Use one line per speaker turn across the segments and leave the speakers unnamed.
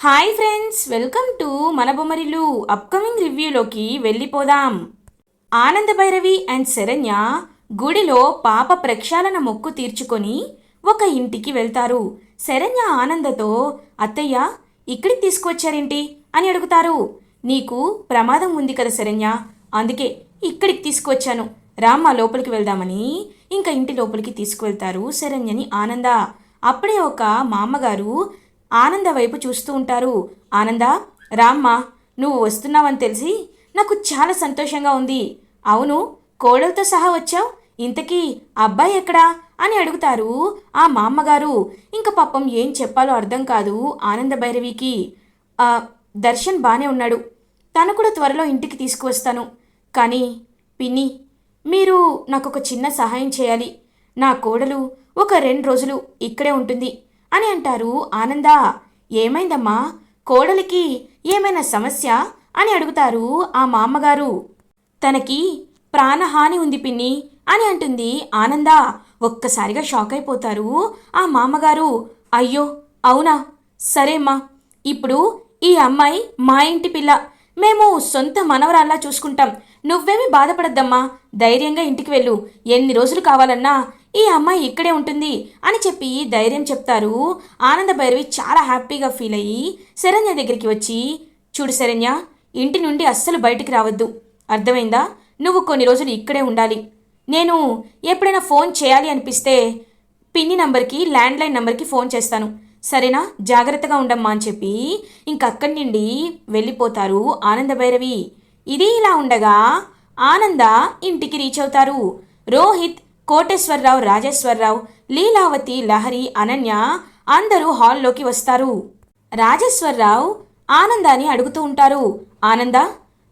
Hi friends welcome to మన Bommarillu upcoming రివ్యూలోకి వెళ్ళిపోదాం. ఆనంద భైరవి అండ్ శరణ్య గుడిలో పాప ప్రక్షాళన మొక్కు తీర్చుకొని ఒక ఇంటికి వెళ్తారు. శరణ్య ఆనందతో అత్తయ్య ఇక్కడికి తీసుకువచ్చారేంటి? అని అడుగుతారు. నీకు ప్రమాదం ఉంది కదా శరణ్య అందుకే ఇక్కడికి తీసుకువచ్చాను. రామ్మ లోపలికి వెళ్దామని ఇంకా ఇంటి లోపలికి తీసుకువెళ్తారు శరణ్యని ఆనంద. అప్పుడే ఒక మామగారు ఆనంద వైపు చూస్తూ ఉంటారు. ఆనంద రామ్మ నువ్వు వస్తున్నావని తెలిసి నాకు చాలా సంతోషంగా ఉంది. అవును కోడలతో సహా వచ్చావు. ఇంతకీ అబ్బాయి ఎక్కడా? అని అడుగుతారు ఆ మా అమ్మగారు ఇంక పాపం ఏం చెప్పాలో అర్థం కాదు ఆనంద భైరవికి. "ఆ, దర్శన్ బాగానే ఉన్నాడు. తను కూడా త్వరలో ఇంటికి తీసుకువస్తాను. కానీ పిన్ని మీరు నాకు ఒక చిన్న సహాయం చేయాలి. నా కోడలు ఒక రెండు రోజులు ఇక్కడే ఉంటుంది. అని అంటారు. ఆనంద ఏమైందమ్మా? కోడలికి ఏమైనా సమస్య? అని అడుగుతారు ఆ మా అమ్మగారు తనకి ప్రాణహాని ఉంది పిన్ని అని అంటుంది ఆనంద. ఒక్కసారిగా షాక్ అయిపోతారు ఆ మామగారు. అయ్యో అవునా? సరేమ్మా ఇప్పుడు ఈ అమ్మాయి మా ఇంటి పిల్ల. మేము సొంత మనవరాల్లా చూసుకుంటాం. నువ్వేమీ బాధపడద్దమ్మా. ధైర్యంగా ఇంటికి వెళ్ళు. ఎన్ని రోజులు కావాలన్నా ఈ అమ్మాయి ఇక్కడే ఉంటుంది అని చెప్పి ధైర్యం చెప్తారు. ఆనంద భైరవి చాలా హ్యాపీగా ఫీల్ అయ్యి శరణ్య దగ్గరికి వచ్చి చూడు శరణ్య ఇంటి నుండి అస్సలు బయటికి రావద్దు. అర్థమైందా? నువ్వు కొన్ని రోజులు ఇక్కడే ఉండాలి. నేను ఎప్పుడైనా ఫోన్ చేయాలి అనిపిస్తే పిన్ని నంబర్కి ల్యాండ్లైన్ నంబర్కి ఫోన్ చేస్తాను. సరేనా? జాగ్రత్తగా ఉండమ్మా అని చెప్పి ఇంకక్కడి నుండి వెళ్ళిపోతారు ఆనంద భైరవి. ఇది ఇలా ఉండగా ఆనంద ఇంటికి రీచ్ అవుతారు. రోహిత్ కోటేశ్వరరావు రాజేశ్వరరావు లీలావతి లహరి అనన్య అందరూ హాల్లోకి వస్తారు. రాజేశ్వరరావు ఆనందాన్ని అడుగుతూ ఉంటారు. ఆనంద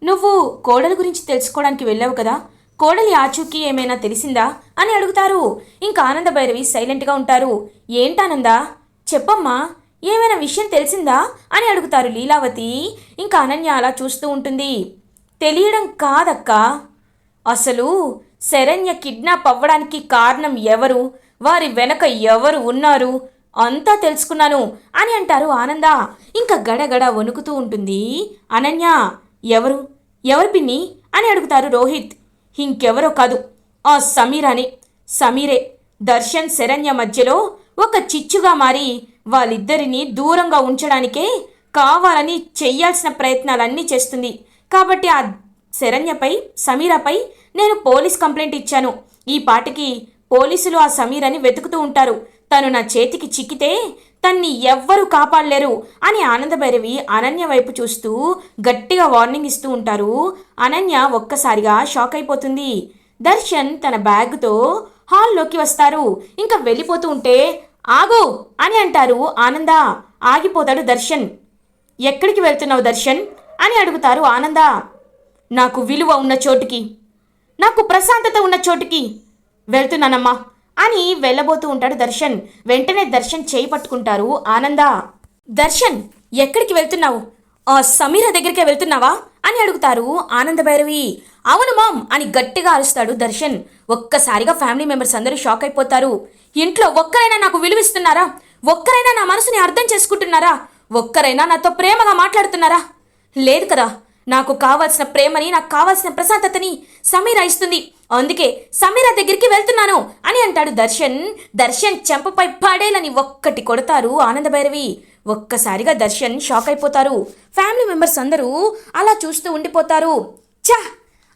నువ్వు కోడలి గురించి తెలుసుకోవడానికి వెళ్ళావు కదా? కోడలి ఆచూకీ ఏమైనా తెలిసిందా? అని అడుగుతారు. ఇంకా ఆనంద భైరవి సైలెంట్గా ఉంటారు. ఏంటానంద చెప్పమ్మా ఏమైనా విషయం తెలిసిందా? అని అడుగుతారు లీలావతి. ఇంకా అనన్య అలా చూస్తూ ఉంటుంది. తెలియడం కాదక్కా. అసలు శరణ్య కిడ్నాప్ అవ్వడానికి కారణం ఎవరు? వారి వెనక ఎవరు ఉన్నారు? అంతా తెలుసుకున్నాను అని అంటారు ఆనంద. ఇంకా గడగడ వణుకుతూ ఉంటుంది. అనన్య ఎవరు? ఎవరు పిన్ని? అని అడుగుతారు రోహిత్. ఇంకెవరో కాదు. ఆ సమీర్ అని సమీరే. దర్శన్ శరణ్య మధ్యలో ఒక చిచ్చుగా మారి వాళ్ళిద్దరిని దూరంగా ఉంచడానికే కావాలని చెయ్యాల్సిన ప్రయత్నాలన్నీ చేస్తుంది. కాబట్టి ఆ శరణ్యపై సమీరపై నేను పోలీస్ కంప్లైంట్ ఇచ్చాను. ఈ పాటికి పోలీసులు ఆ సమీర్ అని వెతుకుతూ ఉంటారు. తను నా చేతికి చిక్కితే తన్ని ఎవ్వరూ కాపాడలేరు అని ఆనందభైరవి అనన్య వైపు చూస్తూ గట్టిగా వార్నింగ్ ఇస్తూ ఉంటారు. అనన్య ఒక్కసారిగా షాక్ అయిపోతుంది. దర్శన్ తన బ్యాగ్తో హాల్లోకి వస్తారు. ఇంకా వెళ్ళిపోతూ ఉంటే ఆగు అని అంటారు ఆనంద. ఆగిపోతాడు దర్శన్. ఎక్కడికి వెళ్తున్నావు దర్శన్? అని అడుగుతారు ఆనంద. నాకు విలువ ఉన్న చోటుకి. నాకు ప్రశాంతత ఉన్న చోటుకి వెళ్తున్నానమ్మా అని వెళ్ళబోతూ ఉంటాడు దర్శన్. వెంటనే దర్శన్ చేయి పట్టుకుంటారు ఆనంద. దర్శన్ ఎక్కడికి వెళ్తున్నావు? ఆ సమీర దగ్గరికే వెళ్తున్నావా? అని అడుగుతారు ఆనంద భైరవి. అవును మామ్ అని గట్టిగా అరుస్తాడు దర్శన్. ఒక్కసారిగా ఫ్యామిలీ మెంబర్స్ అందరూ షాక్ అయిపోతారు. ఇంట్లో ఒక్కరైనా నాకు విలువిస్తున్నారా? ఒక్కరైనా నా మనసుని అర్థం చేసుకుంటున్నారా? ఒక్కరైనా నాతో ప్రేమగా మాట్లాడుతున్నారా? లేదు కదా నాకు కావాల్సిన ప్రేమని నాకు కావాల్సిన ప్రశాంతతని సమీర ఇస్తుంది. అందుకే సమీర దగ్గరికి వెళ్తున్నాను అని అంటాడు దర్శన్. దర్శన్ చెంపపై పడేలని ఒక్కటి కొడతారు ఆనందభైరవి. ఒక్కసారిగా దర్శన్ షాక్ అయిపోతారు. ఫ్యామిలీ మెంబర్స్ అందరూ అలా చూస్తూ ఉండిపోతారు. చా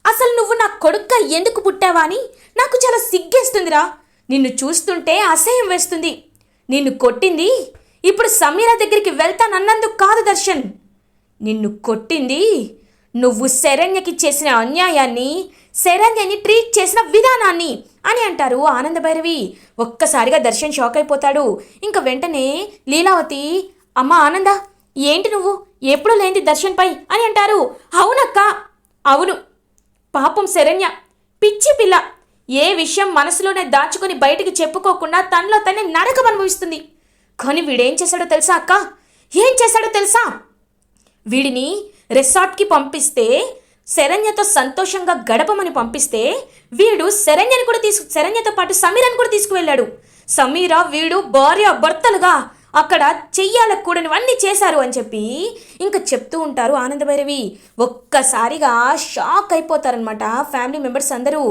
అసలు నువ్వు నా కొడుక్క ఎందుకు పుట్టావా అని నాకు చాలా సిగ్గేస్తుందిరా. నిన్ను చూస్తుంటే అసహ్యం వేస్తుంది. నిన్ను కొట్టింది ఇప్పుడు సమీర దగ్గరికి వెళ్తానన్నందుకు కాదు దర్శన్. నిన్ను కొట్టింది నువ్వు శరణ్యకి చేసిన అన్యాయాన్ని శరణ్యని ట్రీట్ చేసిన విధానాన్ని అని అంటారు ఆనందభైరవి. ఒక్కసారిగా దర్శన్ షాక్ అయిపోతాడు. ఇంక వెంటనే లీలావతి అమ్మ ఆనంద ఏంటి నువ్వు? ఎప్పుడు లేనిది దర్శన్పై అని అంటారు. అవునక్క. అవును. పాపం శరణ్య పిచ్చి పిల్ల ఏ విషయం మనసులోనే దాచుకొని బయటికి చెప్పుకోకుండా తనలో తనే నరకం అనుభవిస్తుంది. కానీ వీడేం చేశాడో తెలుసా అక్క? ఏం చేశాడో తెలుసా? వీడిని రిసార్ట్కి పంపిస్తే శరణ్యతో సంతోషంగా గడపమని పంపిస్తే వీడు శరణ్యని కూడా తీసుకు శరణ్యతో పాటు సమీరని కూడా తీసుకువెళ్ళాడు. సమీర వీడు భార్య భర్తలుగా అక్కడ చెయ్యాలకూడనివన్నీ చేశారు అని చెప్పి ఇంకా చెప్తూ ఉంటారు ఆనందభైరవి. ఒక్కసారిగా షాక్ అయిపోతారనమాట ఫ్యామిలీ మెంబర్స్ అందరూ.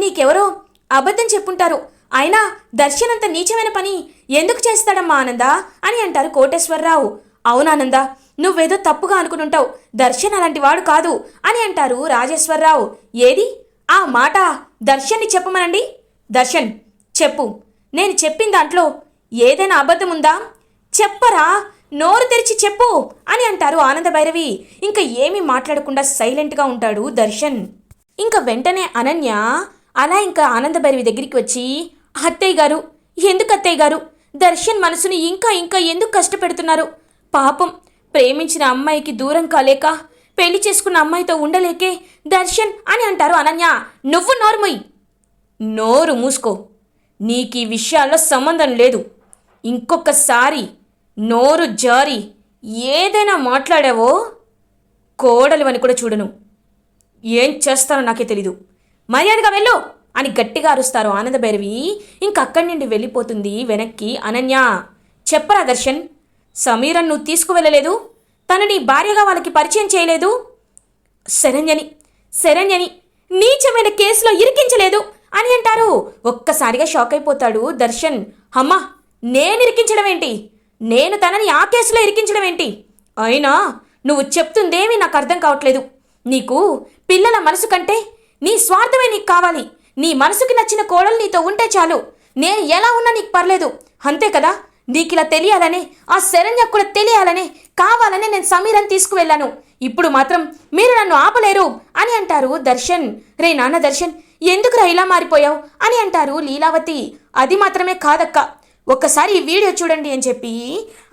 నీకెవరో అబద్ధం చెప్పుంటారు. అయినా దర్శనంత నీచమైన పని ఎందుకు చేస్తాడమ్మా ఆనంద అని అంటారు కోటేశ్వరరావు. అవునానంద నువ్వేదో తప్పుగా అనుకునుంటావు దర్శన్ అలాంటి వాడు కాదు అని అంటారు రాజేశ్వరరావు. ఏది? ఆ మాట దర్శన్ని చెప్పమనండి. దర్శన్ చెప్పు. నేను చెప్పిన దాంట్లో ఏదైనా అబద్ధం ఉందా? చెప్పరా? నోరు తెరిచి చెప్పు అని అంటారు ఆనంద భైరవి. ఇంకా ఏమీ మాట్లాడకుండా సైలెంట్గా ఉంటాడు దర్శన్. ఇంకా వెంటనే అనన్య అలా ఇంకా ఆనందభైరవి దగ్గరికి వచ్చి అత్తయ్య గారు ఎందుకు అత్తయ్య గారు? దర్శన్ మనసుని ఇంకా ఇంకా ఎందుకు కష్టపెడుతున్నారు? పాపం ప్రేమించిన అమ్మాయికి దూరం కాలేక పెళ్ళి చేసుకున్న అమ్మాయితో ఉండలేకే దర్శన్ అని అంటారు అనన్య. నువ్వు నోరుముయ్. నోరు మూసుకో. నీకు ఈ విషయాల్లో సంబంధం లేదు. ఇంకొకసారి నోరు జారి ఏదైనా మాట్లాడావో కోడలు అని కూడా చూడను. ఏం చేస్తానో నాకే తెలీదు. మర్యాదగా వెళ్ళు అని గట్టిగా అరుస్తారు ఆనందభైరవి ఇంక అక్కడి నుండి వెళ్ళిపోతుంది వెనక్కి అనన్య. చెప్పరా దర్శన్? సమీరన్ నువ్వు తీసుకువెళ్ళలేదు? తనని భార్యగా వాళ్ళకి పరిచయం చేయలేదు? శరణ్యని శరణ్యని నీచమైన కేసులో ఇరికించలేదు అని అంటారు. ఒక్కసారిగా షాక్ అయిపోతాడు దర్శన్. అమ్మా నేను ఇరికించడం ఏంటి? నేను తనని ఆ కేసులో ఇరికించడం ఏంటి? అయినా నువ్వు చెప్తుందేమీ నాకు అర్థం కావట్లేదు. నీకు పిల్లల మనసు కంటే నీ స్వార్థమే నీకు కావాలి. నీ మనసుకి నచ్చిన కోడలు నీతో ఉంటే చాలు. నేను ఎలా ఉన్నా నీకు పర్లేదు. అంతే కదా? నీకు ఇలా తెలియాలనే ఆ శరణ్య కూడా తెలియాలనే కావాలనే నేను సమీరని తీసుకువెళ్ళాను. ఇప్పుడు మాత్రం మీరు నన్ను ఆపలేరు అని అంటారు దర్శన్. రే నాన్న దర్శన్ ఎందుకురా ఇలా మారిపోయావు అని అంటారు లీలావతి. అది మాత్రమే కాదక్క. ఒక్కసారి ఈ వీడియో చూడండి అని చెప్పి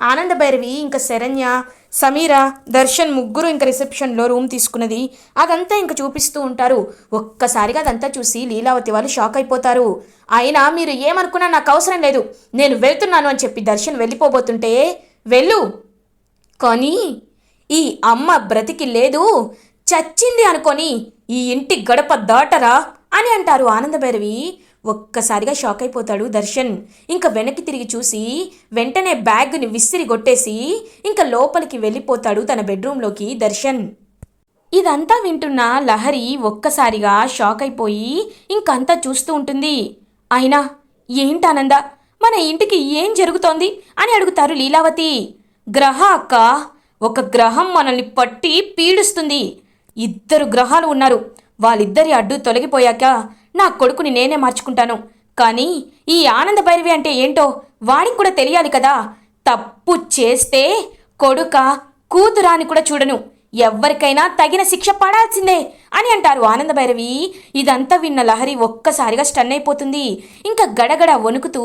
ఆనంద భైరవి ఇంకా శరణ్య సమీర దర్శన్ ముగ్గురు ఇంకా రిసెప్షన్లో రూమ్ తీసుకున్నది. అదంతా ఇంకా చూపిస్తూ ఉంటారు. ఒక్కసారిగా అదంతా చూసి లీలావతి వాళ్ళు షాక్ అయిపోతారు. అయినా మీరు ఏమనుకున్నా నాకు అవసరం లేదు. నేను వెళ్తున్నాను అని చెప్పి దర్శన్ వెళ్ళిపోబోతుంటే వెళ్ళు. కానీ ఈ అమ్మ బ్రతికి లేదు. చచ్చింది అనుకొని ఈ ఇంటి గడప దాటరా అని అంటారు ఆనందభైరవి ఒక్కసారిగా షాక్ అయిపోతాడు దర్శన్. ఇంకా వెనక్కి తిరిగి చూసి వెంటనే బ్యాగ్ని విసిరి కొట్టేసి ఇంకా లోపలికి వెళ్ళిపోతాడు తన బెడ్రూమ్లోకి దర్శన్. ఇదంతా వింటున్న లహరి ఒక్కసారిగా షాక్ అయిపోయి ఇంకంతా చూస్తూ ఉంటుంది. అయినా ఏంటానంద మన ఇంటికి ఏం జరుగుతోంది? అని అడుగుతారు లీలావతి. గ్రహ అక్క ఒక గ్రహం మనల్ని పట్టి పీడిస్తుంది. ఇద్దరు గ్రహాలు ఉన్నారు. వాళ్ళిద్దరి అడ్డు తొలగిపోయాక నా కొడుకుని నేనే మార్చుకుంటాను. కానీ ఈ ఆనంద భైరవి అంటే ఏంటో వాడికి కూడా తెలియాలి కదా. తప్పు చేస్తే కొడుక కూతురాని కూడా చూడను. ఎవ్వరికైనా తగిన శిక్ష పడాల్సిందే అని అంటారు ఆనంద భైరవి. ఇదంతా విన్న లహరి ఒక్కసారిగా స్టన్ అయిపోతుంది. ఇంకా గడగడ వణుకుతూ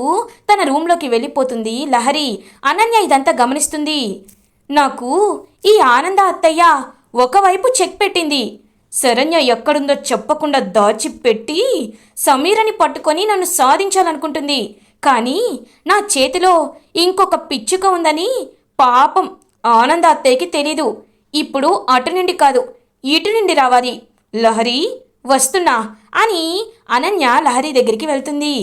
తన రూంలోకి వెళ్ళిపోతుంది లహరి. అనన్య ఇదంతా గమనిస్తుంది. నాకు ఈ ఆనంద అత్తయ్య ఒకవైపు చెక్ పెట్టింది. శరణ్య ఎక్కడుందో చెప్పకుండా దాచిపెట్టి సమీరని పట్టుకొని నన్ను సాధించాలనుకుంటుంది. కానీ నా చేతిలో ఇంకొక పిచ్చుక ఉందని పాపం ఆనంద అత్తయ్యకి తెలీదు. ఇప్పుడు అటు నుండి కాదు ఇటు నుండి రావాలి. లహరి వస్తున్నా అని అనన్య లహరి దగ్గరికి వెళ్తుంది.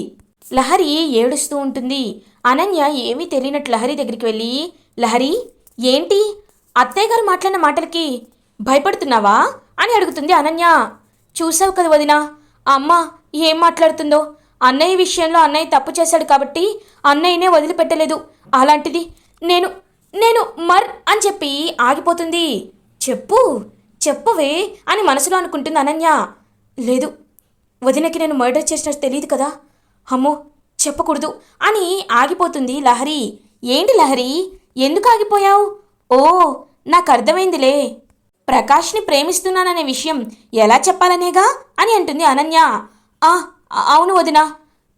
లహరి ఏడుస్తూ ఉంటుంది. అనన్య ఏమీ తెలియనట్టు లహరి దగ్గరికి వెళ్ళి లహరి ఏంటి? అత్తయ్య గారు మాట్లాడిన మాటలకి భయపడుతున్నావా? అని అడుగుతుంది అనన్య. చూసావు కదా వదినా అమ్మ ఏం మాట్లాడుతుందో? అన్నయ్య విషయంలో అన్నయ్య తప్పు చేశాడు కాబట్టి అన్నయ్యనే వదిలిపెట్టలేదు. అలాంటిది నేను నేను మర్ అని చెప్పి ఆగిపోతుంది. చెప్పు చెప్పవే అని మనసులో అనుకుంటుంది అనన్య. లేదు వదినకి నేను మర్డర్ చేసినట్టు తెలియదు కదా. అమ్మో చెప్పకూడదు అని ఆగిపోతుంది లహరి. ఏంటి లహరి? ఎందుకు ఆగిపోయావు? ఓ నాకు అర్థమైందిలే. ప్రకాష్ని ప్రేమిస్తున్నాననే విషయం ఎలా చెప్పాలనేగా? అని అంటుంది అనన్య. ఆ అవును వదిన.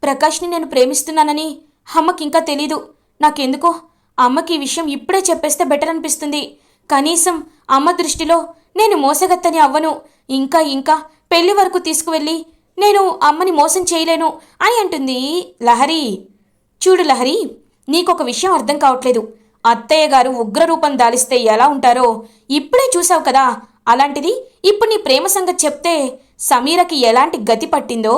ప్రకాష్ని నేను ప్రేమిస్తున్నానని అమ్మకి ఇంకా తెలీదు. నాకెందుకో? అమ్మకి ఈ విషయం ఇప్పుడే చెప్పేస్తే బెటర్ అనిపిస్తుంది. కనీసం అమ్మ దృష్టిలో నేను మోసగత్తని అవ్వను. ఇంకా ఇంకా పెళ్ళి వరకు తీసుకువెళ్ళి నేను అమ్మని మోసం చేయలేను అని అంటుంది లహరి. చూడు లహరి నీకొక విషయం అర్థం కావట్లేదు. అత్తయ్య గారు ఉగ్రరూపం దాలిస్తే ఎలా ఉంటారో ఇప్పుడే చూసావు కదా. అలాంటిది ఇప్పుడు నీ ప్రేమ సంగతి చెప్తే సమీరకి ఎలాంటి గతి పట్టిందో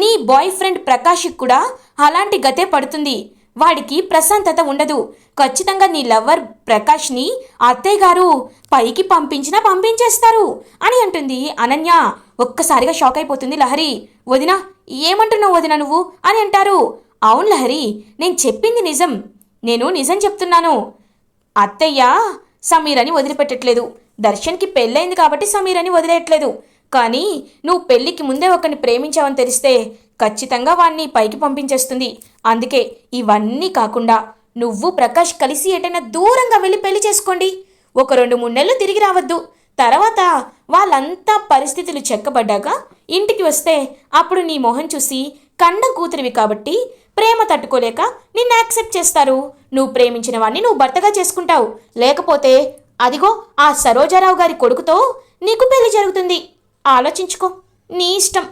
నీ బాయ్ ఫ్రెండ్ ప్రకాష్కి కూడా అలాంటి గతే పడుతుంది. వాడికి ప్రశాంతత ఉండదు. ఖచ్చితంగా నీ లవ్వర్ ప్రకాష్ని అత్తయ్య గారు పైకి పంపించినా పంపించేస్తారు అని అంటుంది అనన్య. ఒక్కసారిగా షాక్ అయిపోతుంది లహరి. వదిన ఏమంటున్నావు వదిన నువ్వు అని అంటారు. అవును లహరి నేను చెప్పింది నిజం. నేను నిజం చెప్తున్నాను. అత్తయ్య సమీర్ అని వదిలిపెట్టట్లేదు. దర్శన్కి పెళ్ళైంది కాబట్టి సమీర్ అని వదిలేయట్లేదు. కానీ నువ్వు పెళ్ళికి ముందే ఒకరిని ప్రేమించావని తెలిస్తే ఖచ్చితంగా వాణ్ణి పైకి పంపించేస్తుంది. అందుకే ఇవన్నీ కాకుండా నువ్వు ప్రకాష్ కలిసి ఎటైనా దూరంగా వెళ్ళి పెళ్ళి చేసుకోండి. ఒక రెండు మూడు నెలలు తిరిగి రావద్దు. తర్వాత వాళ్ళంతా పరిస్థితులు చెక్కబడ్డాక ఇంటికి వస్తే అప్పుడు నీ మొహం చూసి కన్న కూతురివి కాబట్టి ప్రేమ తట్టుకోలేక నిన్ను యాక్సెప్ట్ చేస్తారు. నువ్వు ప్రేమించిన వాడిని నువ్వు భర్తగా చేసుకుంటావు. లేకపోతే అదిగో ఆ సరోజారావు గారి కొడుకుతో నీకు పెళ్ళి జరుగుతుంది. ఆలోచించుకో. నీ ఇష్టం.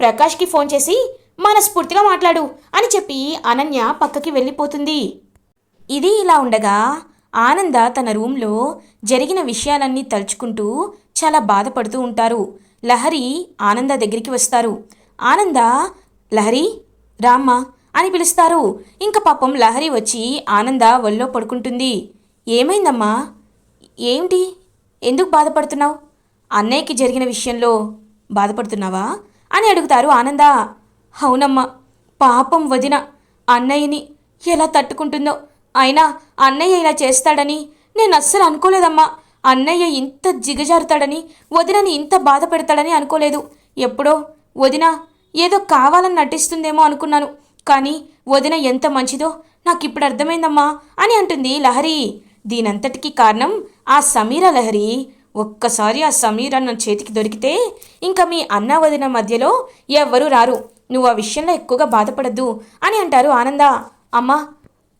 ప్రకాష్కి ఫోన్ చేసి మనస్ఫూర్తిగా మాట్లాడు అని చెప్పి అనన్య పక్కకి వెళ్ళిపోతుంది. ఇది ఇలా ఉండగా ఆనంద తన రూమ్లో జరిగిన విషయాలన్నీ తలుచుకుంటూ చాలా బాధపడుతూ ఉంటారు. లహరి ఆనంద దగ్గరికి వస్తారు. ఆనంద లహరి రామ్మ అని పిలుస్తారు. ఇంక పాపం లహరి వచ్చి ఆనంద ఒళ్ళో పడుకుంటుంది. ఏమైందమ్మా? ఏమిటి? ఎందుకు బాధపడుతున్నావు? అన్నయ్యకి జరిగిన విషయంలో బాధపడుతున్నావా? అని అడుగుతారు ఆనంద. అవునమ్మా పాపం వదిన అన్నయ్యని ఎలా తట్టుకుంటుందో. అయినా అన్నయ్య ఇలా చేస్తాడని నేను అస్సలు అనుకోలేదమ్మా. అన్నయ్య ఇంత జిగజారుతాడని వదినని ఇంత బాధ పెడతాడని అనుకోలేదు. ఎప్పుడో వదిన ఏదో కావాలని నటిస్తుందేమో అనుకున్నాను. కానీ వదిన ఎంత మంచిదో నాకు ఇప్పుడు అర్థమైందమ్మా అని అంటుంది లహరి. దీనంతటికీ కారణం ఆ సమీర లహరి. ఒక్కసారి ఆ సమీర నా చేతికి దొరికితే ఇంకా మీ అన్న వదిన మధ్యలో ఎవ్వరూ రారు. నువ్వు ఆ విషయంలో ఎక్కువగా బాధపడద్దు అని అంటారు ఆనంద. అమ్మా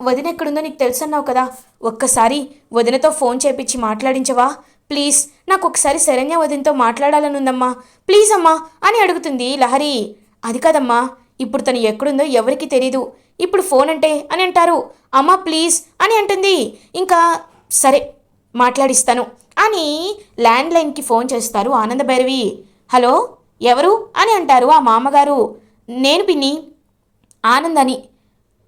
వదిన ఎక్కడుందో నీకు తెలుసన్నావు కదా. ఒక్కసారి వదినతో ఫోన్ చేపించి మాట్లాడించవా? ప్లీజ్ నాకు ఒకసారి శరణ్య వదినతో మాట్లాడాలనుందమ్మా. ప్లీజ్ అమ్మా అని అడుగుతుంది లహరి. అది కాదమ్మా ఇప్పుడు తను ఎక్కడుందో ఎవరికీ తెలీదు. ఇప్పుడు ఫోన్ అంటే అని అంటారు. అమ్మా ప్లీజ్ అని అంటుంది. ఇంకా సరే మాట్లాడిస్తాను అని ల్యాండ్ లైన్కి ఫోన్ చేస్తారు ఆనంద భైరవి. హలో ఎవరు అని అంటారు ఆ మామగారు. నేను పిన్ని ఆనందని.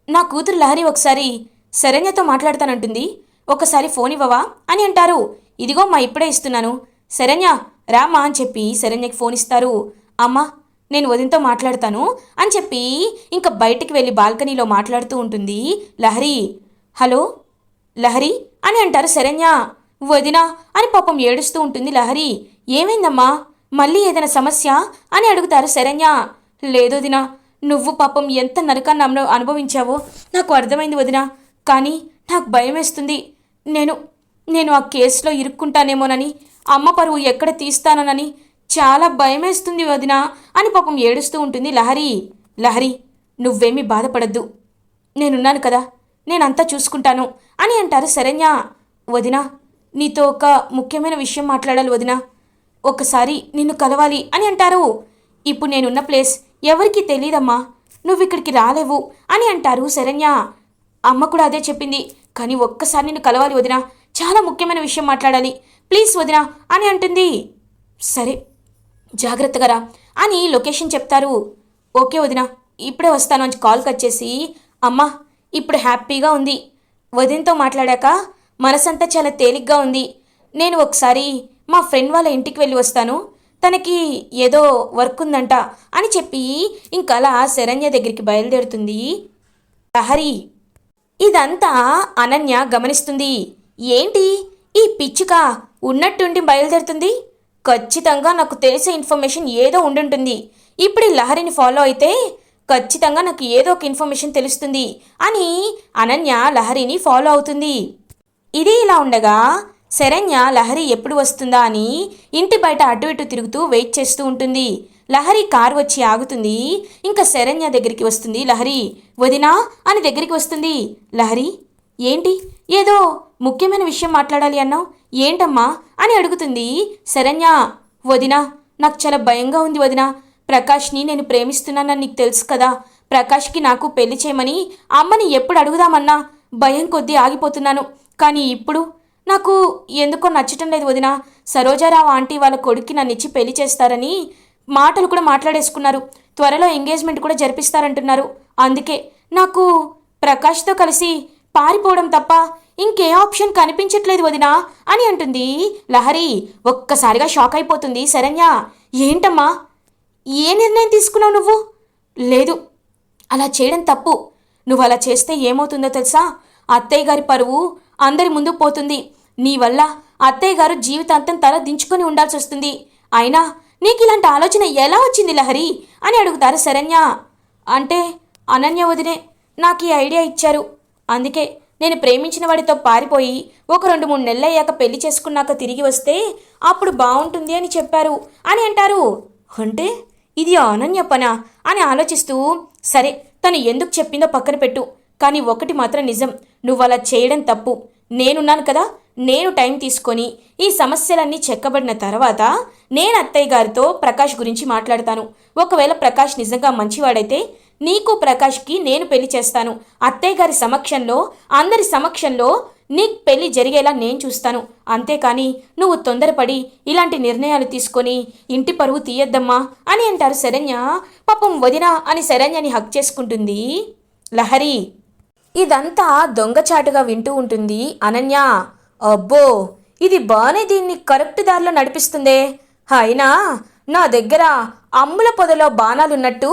నా కూతురు లహరి ఒకసారి శరణ్యతో మాట్లాడతానంటుంది. ఒకసారి ఫోన్ ఇవ్వవా అని అంటారు. ఇదిగో మా ఇప్పుడే ఇస్తున్నాను. శరణ్య రామా అని చెప్పి శరణ్యకి ఫోన్ ఇస్తారు. అమ్మా నేను వదినతో మాట్లాడతాను అని చెప్పి ఇంకా బయటికి వెళ్ళి బాల్కనీలో మాట్లాడుతూ ఉంటుంది. లహరి హలో? లహరి అని అంటారు శరణ్య. వదినా అని పాపం ఏడుస్తూ ఉంటుంది లహరి. ఏమైందమ్మా? మళ్ళీ ఏదైనా సమస్య? అని అడుగుతారు శరణ్య. లేదు వదినా నువ్వు పాపం ఎంత నరకాన్ని అను- అనుభవించావో నాకు అర్థమైంది వదినా. కానీ నాకు భయం వేస్తుంది. నేను నేను ఆ కేసులో ఇరుక్కుంటానేమోనని అమ్మ పరువు ఎక్కడ తీస్తానని చాలా భయమేస్తుంది వదినా అని పాపం ఏడుస్తూ ఉంటుంది లహరి. లహరి నువ్వేమీ బాధపడద్దు. నేనున్నాను కదా నేనంతా చూసుకుంటాను అని అంటారు శరణ్య. వదినా నీతో ఒక ముఖ్యమైన విషయం మాట్లాడాలి వదినా. ఒకసారి నిన్ను కలవాలి అని అంటారు. ఇప్పుడు నేనున్న ప్లేస్ ఎవరికి తెలియదమ్మా నువ్వు ఇక్కడికి రాలేవు అని అంటారు శరణ్య. అమ్మ కూడా అదే చెప్పింది కానీ ఒక్కసారి నిన్ను కలవాలి వదినా. చాలా ముఖ్యమైన విషయం మాట్లాడాలి. ప్లీజ్ వదినా అని అంటుంది. సరే జాగ్రత్తగా రా అని లొకేషన్ చెప్తారు. ఓకే వదినా ఇప్పుడే వస్తాను అని కాల్ కట్ చేసి అమ్మా ఇప్పుడు హ్యాపీగా ఉంది. వదినతో మాట్లాడాక మనసంతా చాలా తేలిగ్గా ఉంది. నేను ఒకసారి మా ఫ్రెండ్ వాళ్ళ ఇంటికి వెళ్ళి వస్తాను. తనకి ఏదో వర్క్ ఉందంట అని చెప్పి ఇంకలా శరణ్య దగ్గరికి బయలుదేరుతుంది. ప్రహరి ఇదంతా అనన్య గమనిస్తుంది. ఏంటి? ఈ పిచ్చుక ఉన్నట్టుండి బయలుదేరుతుంది? ఖచ్చితంగా నాకు తెలిసే ఇన్ఫర్మేషన్ ఏదో ఉండుంటుంది. ఇప్పుడు ఈ లహరిని ఫాలో అయితే ఖచ్చితంగా నాకు ఏదో ఒక ఇన్ఫర్మేషన్ తెలుస్తుంది అని అనన్య లహరిని ఫాలో అవుతుంది. ఇది ఇలా ఉండగా శరణ్య లహరి ఎప్పుడు వస్తుందా అని ఇంటి బయట అటు ఇటు తిరుగుతూ వెయిట్ చేస్తూ ఉంటుంది. లహరి కారు వచ్చి ఆగుతుంది. ఇంకా శరణ్య దగ్గరికి వస్తుంది. లహరి వదినా అని దగ్గరికి వస్తుంది. లహరి ఏంటి? ఏదో ముఖ్యమైన విషయం మాట్లాడాలి అన్నావు? ఏంటమ్మా? అని అడుగుతుంది. శరణ్య వదినా నాకు చాలా భయంగా ఉంది వదినా. ప్రకాష్ని నేను ప్రేమిస్తున్నానని నీకు తెలుసు కదా. ప్రకాష్కి నాకు పెళ్ళి చేయమని అమ్మని ఎప్పుడు అడుగుదామన్నా? భయం కొద్దీ ఆగిపోతున్నాను. కానీ ఇప్పుడు నాకు ఎందుకో నచ్చటం లేదు వదిన. సరోజారావు ఆంటీ వాళ్ళ కొడుక్కి నన్ను ఇచ్చి పెళ్ళి చేస్తారని మాటలు కూడా మాట్లాడేసుకున్నారు. త్వరలో ఎంగేజ్మెంట్ కూడా జరిపిస్తారంటున్నారు. అందుకే నాకు ప్రకాష్తో కలిసి పారిపోవడం తప్ప ఇంకే ఆప్షన్ కనిపించట్లేదు వదినా అని అంటుంది. లహరి ఒక్కసారిగా షాక్ అయిపోతుంది శరణ్య. ఏంటమ్మా? ఏ నిర్ణయం తీసుకున్నావు నువ్వు? లేదు అలా చేయడం తప్పు. నువ్వు అలా చేస్తే ఏమవుతుందో తెలుసా? అత్తయ్య గారి పరువు అందరి ముందు పోతుంది. నీ వల్ల అత్తయ్య గారు జీవితాంతం తల దించుకొని ఉండాల్సి వస్తుంది. అయినా నీకు ఇలాంటి ఆలోచన ఎలా వచ్చింది లహరి అని అడుగుతారు శరణ్య. అంటే అనన్య వదినే నాకు ఈ ఐడియా ఇచ్చారు. అందుకే నేను ప్రేమించిన వాడితో పారిపోయి ఒక రెండు మూడు నెలలయ్యాక పెళ్ళి చేసుకున్నాక తిరిగి వస్తే అప్పుడు బాగుంటుంది అని చెప్పారు. అని అంటారు. అంటే ఇది అనన్య పనా? అని ఆలోచిస్తూ సరే తను ఎందుకు చెప్పిందో పక్కన పెట్టు. కానీ ఒకటి మాత్రం నిజం. నువ్వు అలా చేయడం తప్పు. నేనున్నాను కదా నేను టైం తీసుకొని ఈ సమస్యలన్నీ చెక్కబడిన తర్వాత నేను అత్తయ్య గారితో ప్రకాష్ గురించి మాట్లాడతాను. ఒకవేళ ప్రకాష్ నిజంగా మంచివాడైతే నీకు ప్రకాష్కి నేను పెళ్ళి చేస్తాను. అత్తయ్య గారి సమక్షంలో అందరి సమక్షంలో నీకు పెళ్ళి జరిగేలా నేను చూస్తాను. అంతేకాని నువ్వు తొందరపడి ఇలాంటి నిర్ణయాలు తీసుకొని ఇంటి పరువు తీయద్దమ్మా అని అంటారు శరణ్య. పాపం వదినా అని శరణ్యని హక్ చేసుకుంటుంది లహరి. ఇదంతా దొంగచాటుగా వింటూ ఉంటుంది అనన్య. అబ్బో ఇది బానే దీన్ని కరెక్ట్ దారిలో నడిపిస్తుందే. అయినా నా దగ్గర అమ్ముల పొదలో బాణాలున్నట్టు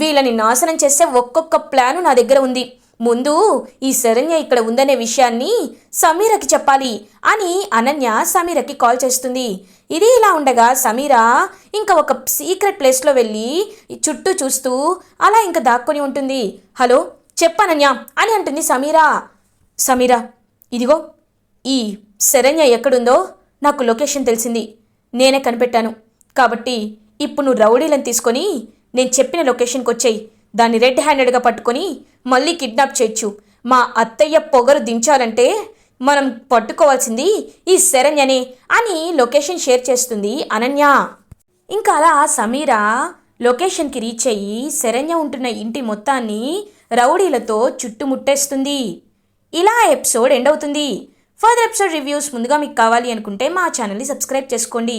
వీళ్ళని నాశనం చేసే ఒక్కొక్క ప్లాను నా దగ్గర ఉంది. ముందు ఈ శరణ్య ఇక్కడ ఉందనే విషయాన్ని సమీరకి చెప్పాలి అని అనన్య సమీరకి కాల్ చేస్తుంది. ఇది ఇలా ఉండగా సమీర ఇంకా ఒక సీక్రెట్ ప్లేస్లో వెళ్ళి చుట్టూ చూస్తూ అలా ఇంకా దాక్కొని ఉంటుంది. హలో చెప్పనన్య అని అంటుంది సమీరా. సమీరా ఇదిగో ఈ శరణ్య ఎక్కడుందో నాకు లొకేషన్ తెలిసింది. నేనే కనిపెట్టాను. కాబట్టి ఇప్పుడు నువ్వు రౌడీలను తీసుకొని నేను చెప్పిన లొకేషన్కి వచ్చేయి. దాన్ని రెడ్ హ్యాండెడ్గా పట్టుకొని మళ్ళీ కిడ్నాప్ చేయొచ్చు. మా అత్తయ్య పొగరు దించాలంటే మనం పట్టుకోవాల్సింది ఈ శరణ్యనే అని లొకేషన్ షేర్ చేస్తుంది అనన్య. ఇంకా అలా సమీర లొకేషన్కి రీచ్ అయ్యి శరణ్య ఉంటున్న ఇంటి మొత్తాన్ని రౌడీలతో చుట్టుముట్టేస్తుంది. ఇలా ఎపిసోడ్ ఎండ్ అవుతుంది. ఫర్దర్ ఎపిసోడ్ రివ్యూస్ ముందుగా మీకు కావాలి అనుకుంటే మా ఛానల్ని సబ్స్క్రైబ్ చేసుకోండి.